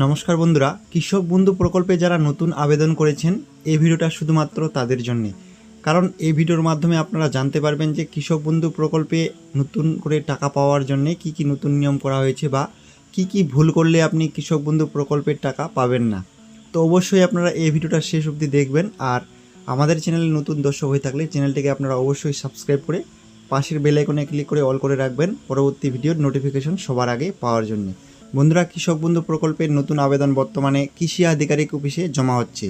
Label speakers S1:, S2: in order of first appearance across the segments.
S1: নমস্কার বন্ধুরা, কৃষক বন্ধু প্রকল্পে যারা নতুন আবেদন করেছেন, এই ভিডিওটা শুধুমাত্র তাদের জন্যে। কারণ এই ভিডিওর মাধ্যমে আপনারা জানতে পারবেন যে কৃষক বন্ধু প্রকল্পে নতুন করে টাকা পাওয়ার জন্য কি কি নতুন নিয়ম করা হয়েছে বা কি কি ভুল করলে আপনি কৃষক বন্ধু প্রকল্পের টাকা পাবেন না। তো অবশ্যই আপনারা এই ভিডিওটা শেষ অবধি দেখবেন আর আমাদের চ্যানেলে নতুন দর্শক হয়ে থাকলে চ্যানেলটিকে আপনারা অবশ্যই সাবস্ক্রাইব করে পাশের বেল আইকনে ক্লিক করে অল করে রাখবেন, পরবর্তী ভিডিওর নোটিফিকেশন সবার আগে পাওয়ার জন্য। বন্ধুরা, কৃষক বন্ধু প্রকল্পের নতুন আবেদন বর্তমানে কৃষি আধিকারিক অফিসে জমা হচ্ছে,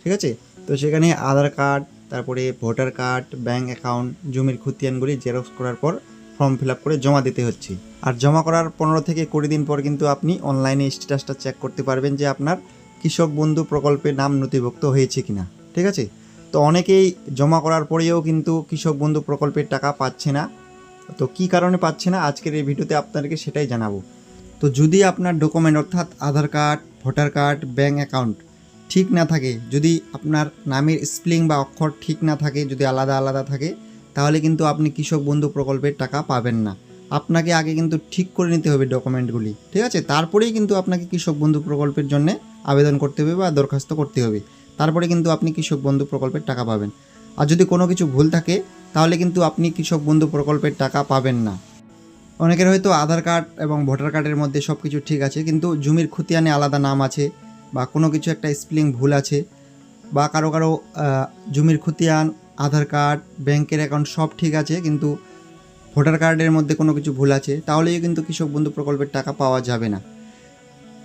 S1: ঠিক আছে? তো সেখানে আধার কার্ড, তারপরে ভোটার কার্ড ব্যাঙ্ক অ্যাকাউন্ট, জমির খতিয়ানগুলি জেরক্স করার পর ফর্ম ফিল করে জমা দিতে হচ্ছে। আর জমা করার পনেরো থেকে কুড়ি দিন পর কিন্তু আপনি অনলাইনে স্ট্যাটাসটা চেক করতে পারবেন যে আপনার কৃষক বন্ধু প্রকল্পে নাম নথিভুক্ত হয়েছে কিনা, ঠিক আছে? তো অনেকেই জমা করার পরেও কিন্তু কৃষক বন্ধু প্রকল্পের টাকা পাচ্ছে না। তো কী কারণে পাচ্ছে না? আজকের এই ভিডিওতে আপনাদেরকে সেটাই জানাব। তো যদি আপনার ডকুমেন্ট অর্থাৎ Aadhaar card, voter card bank account ঠিক না থাকে, যদি আপনার নামের স্পেলিং বা অক্ষর ঠিক না থাকে, যদি আলাদা আলাদা থাকে, তাহলে কিন্তু আপনি কৃষক বন্ধু প্রকল্পের টাকা পাবেন না। আপনাকে আগে কিন্তু ঠিক করে নিতে হবে ডকুমেন্টগুলি ঠিক আছে? তারপরেই কিন্তু আপনাকে কৃষক বন্ধু প্রকল্পের জন্য আবেদন করতে হবে বা দরখাস্ত করতে হবে। তারপরে কিন্তু আপনি কৃষক বন্ধু প্রকল্পের টাকা পাবেন। আর যদি কোনো কিছু ভুল থাকে, তাহলে কিন্তু আপনি কৃষক বন্ধু প্রকল্পের টাকা পাবেন না। অনেকের হয়তো আধার কার্ড এবং ভোটার কার্ডের মধ্যে সব কিছু ঠিক আছে, কিন্তু জমির খুতিয়ানে আলাদা নাম আছে বা কোনো কিছু একটা স্পেলিং ভুল আছে বা কারও কারও জমির খতিয়ান আধার কার্ড, ব্যাংকের অ্যাকাউন্ট সব ঠিক আছে, কিন্তু ভোটার কার্ডের মধ্যে কোনো কিছু ভুল আছে, তাহলেই কিন্তু কৃষক বন্ধু প্রকল্পের টাকা পাওয়া যাবে না।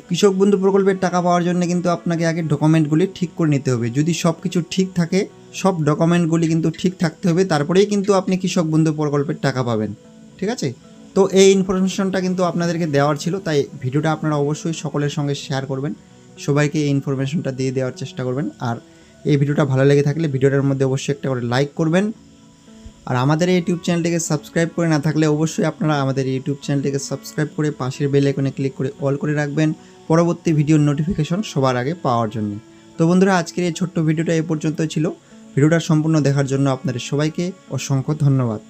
S1: কৃষক বন্ধু প্রকল্পের টাকা পাওয়ার জন্য কিন্তু আপনাকে আগে ডকুমেন্টগুলি ঠিক করে নিতে হবে। যদি সব কিছু ঠিক থাকে, সব ডকুমেন্টগুলি কিন্তু ঠিক থাকতে হবে, তারপরেই কিন্তু আপনি কৃষক বন্ধু প্রকল্পের টাকা পাবেন। ঠিক আছে? তো এই ইনফরমেশনটা কিন্তু আপনাদেরকে দেওয়ার ছিল, তাই ভিডিওটা আপনারা অবশ্যই সকলের সঙ্গে শেয়ার করবেন। সবাইকে এই ইনফরমেশনটা দিয়ে দেওয়ার চেষ্টা করবেন। আর এই ভিডিওটা ভালো লেগে থাকলে ভিডিওটার মধ্যে অবশ্যই একটা করে লাইক করবেন। আর আমাদের ইউটিউব চ্যানেলটিকে সাবস্ক্রাইব করে না থাকলে অবশ্যই আপনারা আমাদের ইউটিউব চ্যানেলটিকে সাবস্ক্রাইব করে পাশের বেল আইকনে ক্লিক করে অল করে রাখবেন পরবর্তী ভিডিওর নোটিফিকেশন সবার আগে পাওয়ার জন্য। তো বন্ধুরা, আজকের এই ছোট্ট ভিডিওটা এ পর্যন্ত ছিল। ভিডিওটা সম্পূর্ণ দেখার জন্য আপনাদের সবাইকে অসংখ্য ধন্যবাদ।